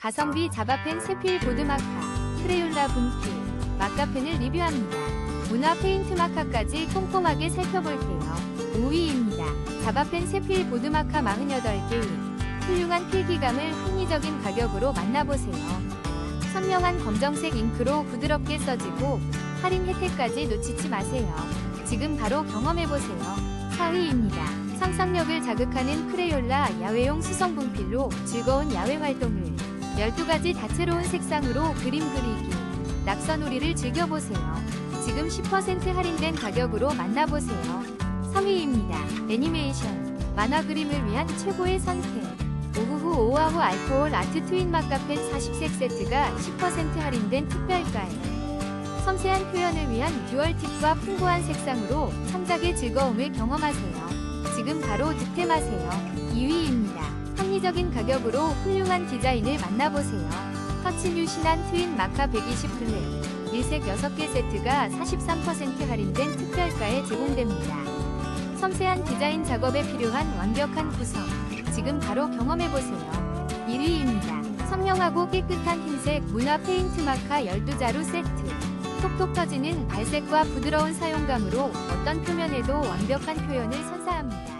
가성비 자바펜 세필 보드 마카, 크레올라 분필, 마카펜을 리뷰합니다. 문화 페인트 마카까지 꼼꼼하게 살펴볼게요. 5위입니다. 자바펜 세필 보드 마카 48개의 훌륭한 필기감을 합리적인 가격으로 만나보세요. 선명한 검정색 잉크로 부드럽게 써지고 할인 혜택까지 놓치지 마세요. 지금 바로 경험해보세요. 4위입니다. 상상력을 자극하는 크레올라 야외용 수성 분필로 즐거운 야외 활동을 12가지 다채로운 색상으로 그림 그리기, 낙서놀이를 즐겨보세요. 지금 10% 할인된 가격으로 만나보세요. 3위입니다. 애니메이션, 만화 그림을 위한 최고의 선택. 오후후 오아후 알코올 아트 트윈 마카펜 40색 세트가 10% 할인된 특별가에 섬세한 표현을 위한 듀얼 팁과 풍부한 색상으로 창작의 즐거움을 경험하세요. 지금 바로 득템하세요. 2위입니다. 합리적인 가격으로 훌륭한 디자인을 만나보세요. 터치뉴 신한 트윈 마카 120 블랙 일색 6개 세트가 43% 할인된 특별가에 제공됩니다. 섬세한 디자인 작업에 필요한 완벽한 구성. 지금 바로 경험해보세요. 1위입니다. 선명하고 깨끗한 흰색 문화 페인트 마카 12자루 세트. 톡톡 터지는 발색과 부드러운 사용감으로 어떤 표면에도 완벽한 표현을 선사합니다.